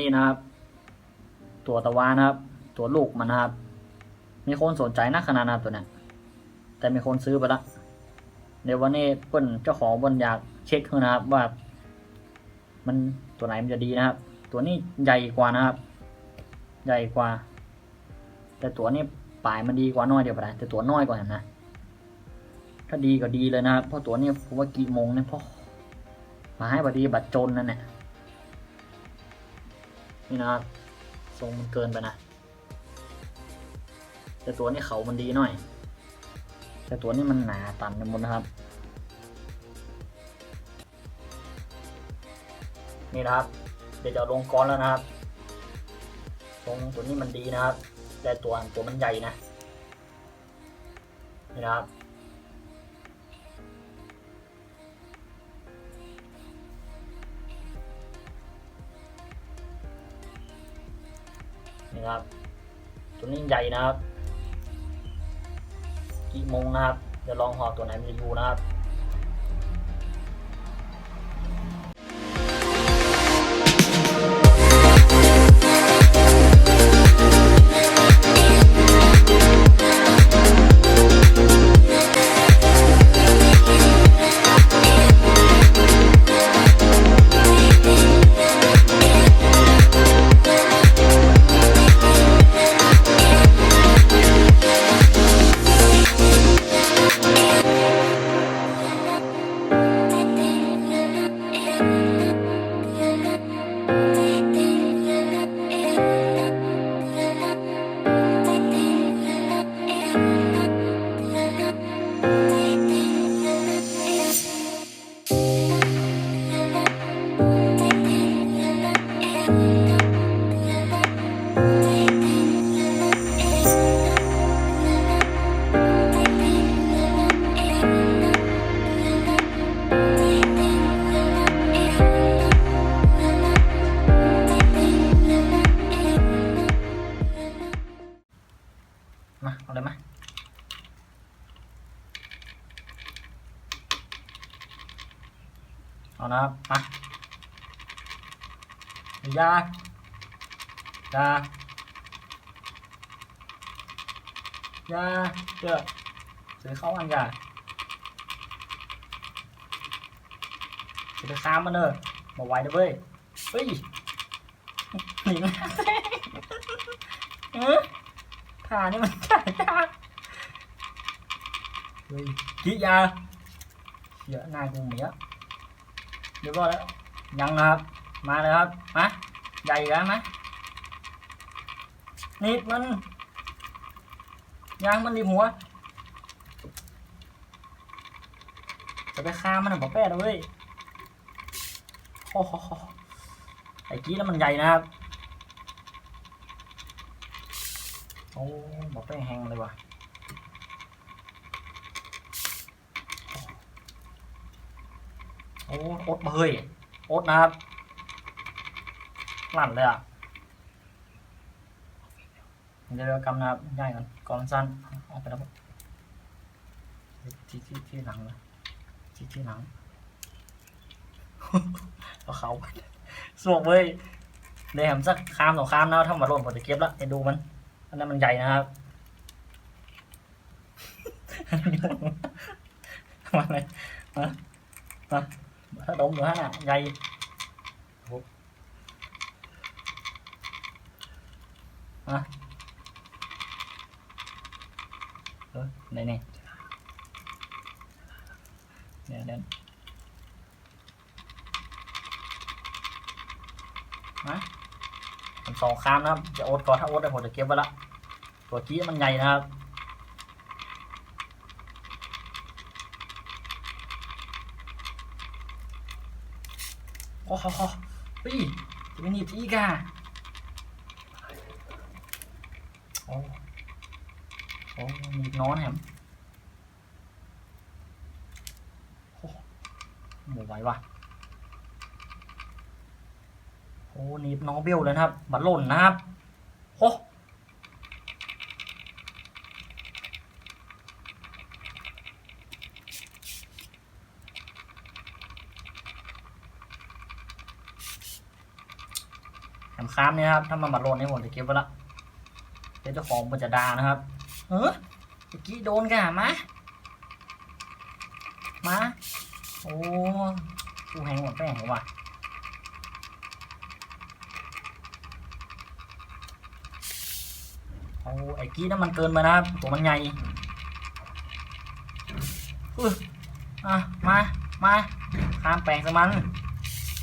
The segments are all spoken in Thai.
นี้นะครับ ตัวตะวานะครับ ตัวลูกมันนะครับ มีคนสนใจนักขนาดนะครับตัวเนี้ยแต่มีคนซื้อไปละเดี๋ยววันนี้เปิ้นเจ้าของบนอยากเช็คนะครับว่า มันตัวไหนมันจะดีนะครับ ตัวนี้ใหญ่กว่านะครับ ใหญ่กว่า แต่ตัวนี้ปลายมันดีกว่าน้อยเดียวไปแต่ตัวน้อยกว่านะถ้าดีก็ดีเลยนะครับเพราะตัวนี้ผมว่ากี่โมงเนี่ยพ่อมาให้บดดีบัดจนนั่นแหละ นี่นะครับทรงมันเกินไปนะ แต่ตัวนี้เขามันดีหน่อย แต่ตัวนี้มันหนาตันไปหมดนะครับ นี่นะครับ เดี๋ยวจะลงก้อนแล้วนะครับทรงตัวนี้มันดีนะครับ แต่ตัวตัวมันใหญ่นะ นี่นะครับ นะครับ ตัวนี้ใหญ่นะครับกี่โมงนะครับจะลองหอตัวไหนมันจะอยู่นะครับ อยาอยาอยาเจ้าซื้อเข้าอันอยาจะไปค้ามมันเนอะมา มาเลยครับ มาใหญ่กันนะนิดมัน ยางมันดีหัว จะไปฆ่ามันหรือเปล่าแป้เลยโอ้โหไอ้กี้แล้วมันใหญ่นะครับ โอ้บอกแป้แห้งเลยว่ะโอ้โอ๊ตมาเฮ้ยโอ๊ตนะครับ ลั่นเลยอะเดี๋ยวเรากำนับย่ายก่อนกองสั้นออกไปแล้วที่ที่ที่หลังเลยที่ที่หลังเอาเขาสวกเว้ยเดี๋ยวผมสักคามสองคามนะถ้ามาโดนผมจะเก็บละเดี๋ยวดูมันอันนั้นมันใหญ่นะครับมาเลยมามาถ้าดมอยู่ฮะน่ะใหญ่โอ้ มาเออไหนนี่เดี๋ยวเดี๋ยวมาผมสองคามนะครับ จะโอ๊ตก่อนถ้าโอ๊ตได้ผมจะเก็บไว้ละ ตัวจี้มันใหญ่นะครับโอ้โหเฮ้ยจะไม่หนีบอีกอะ โอ้โอ้หนีบนอนแฮมโอ้หมูไหวว่ะโอ้นีบน้องเบลเลยนะครับ บัตรหล่นนะครับโอ้แฮมค้ามเนี่ยครับ ถ้ามันบัดโลนนี่ผมจะเก็บไว้ละ เจ้าของมันจะด่านะครับ เออเมื่อกี้โดนกันมา มา โอ้กูแหงหมดแป้งเหรอวะโอ้ไอ้กี้นั่นมันเกินไปนะครับตัวมันใหญ่อืออะ มา มา ข้ามแปลงสมัน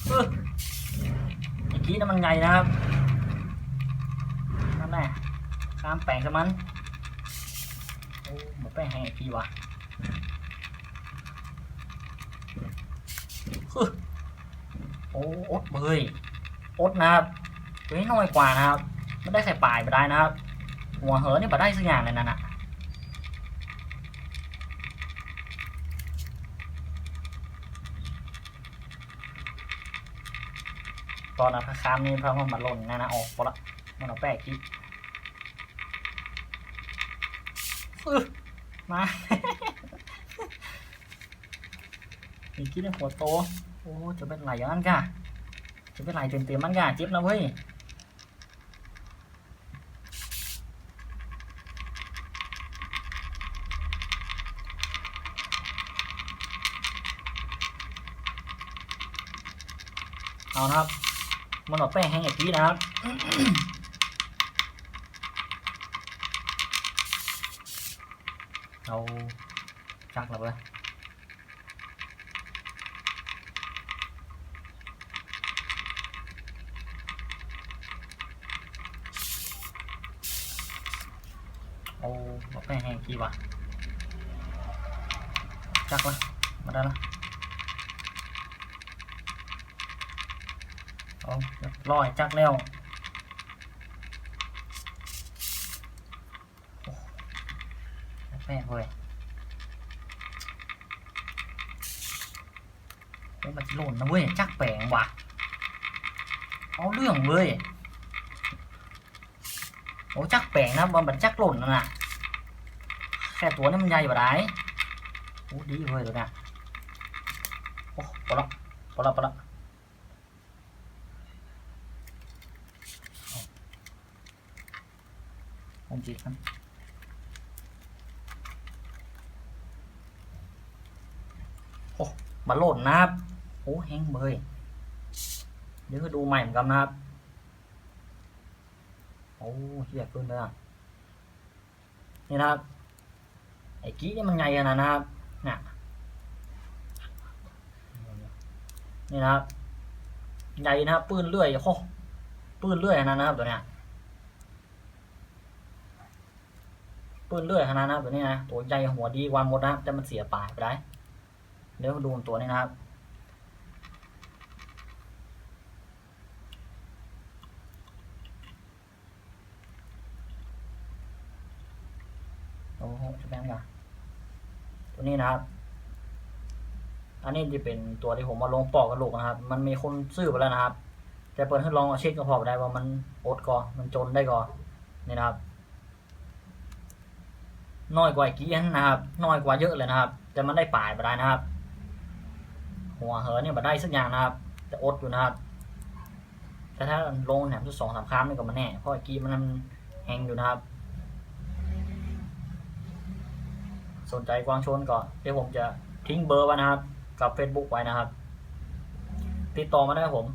อือไอ้กี้นั่นมันใหญ่นะครับนั่นแหละ ข้ามแปลงสมันโอ้หมดแป้งให้ไอ้กี้วะฮึโอ้อดเบยอดนะครับตัวนี้น้อยกว่านะครับไม่ได้ใส่ปลายไปได้นะครับ หัวเหอนี่มาได้สักอย่างเลยนั่นน่ะตอนนั้นพระคามนี่พระมันมาหล่นนะนะออกปละมันเอาแป้งกิ๊กอึ๊ะ มามีกิ๊กในหัวโต โอ้ จะเป็นไหลอย่างนั้นกะจะเป็นไหลเต็มๆมันกะเจ็บนะเว้ยเอานะครับ มันเอาแป้งแห้งอย่างนี้นะครับ เราจักแล้วเว้ยโอ้บอกแป้งแห้งกี่วะจักละมาได้ละเอาเรียบร้อยจักแล้วโอ้ บอกแป้งเว้ยโอ้มันหล่นนะเว้ยจักแปลงว่ะเอาเรื่องเว้ยโอ้จักแปลงนะมันมันจักหล่นนะ แค่ตัวนี่มันใหญ่กว่าไรโอ้ดีเว้ยตัวเนี้ยโอ้ปละปละปละผมจีกัน โอ้มาโหล่นะครับโอ้แห้งเบยเดี๋ยวก็ดูใหม่เหมือนกันนะครับโอ้เฮียเกินเลยอะนี่นะครับไอ้กี้นี่มันไงกันนะนครับนี่ยนี่นะครับใหญ่นะครับปืนเลื่อยโอ้ปืนเลื่อยขนาดนะครับตัวเนี้ยปืนเลื่อยขนาดนะครับตัวนี้นะตัวใหญ่หัวดีกว่าหมดนะครับแต่มันเสียปลายไปได้ เดี๋ยวดูตัวนี้นะครับ โอ้โหจะแบงกันตัวนี้นะครับ อันนี้จะเป็นตัวที่ผมมาลงปอกกระโหลกนะครับ มันมีคนซื้อไปแล้วนะครับแต่เปิดให้ลองเช็คก็พอได้ว่ามันอดก่อมันจนได้ก่อนนี่นะครับ น้อยกว่ากี้อันนะครับ น้อยกว่าเยอะเลยนะครับ แต่มันได้ปลายไปได้นะครับ หัวเหอเนี่ยมาได้สักอย่างนะครับแต่อดอยู่นะครับ แต่ถ้าลงแถมทุกสองสามครั้งนี่ก็มันแน่เพราะกีมันแหงอยู่นะครับ สนใจกวางชนก่อนเดี๋ยวผมจะทิ้งเบอร์ไว้นะครับ กับ Facebook ไว้นะครับ ติดต่อมาได้ผม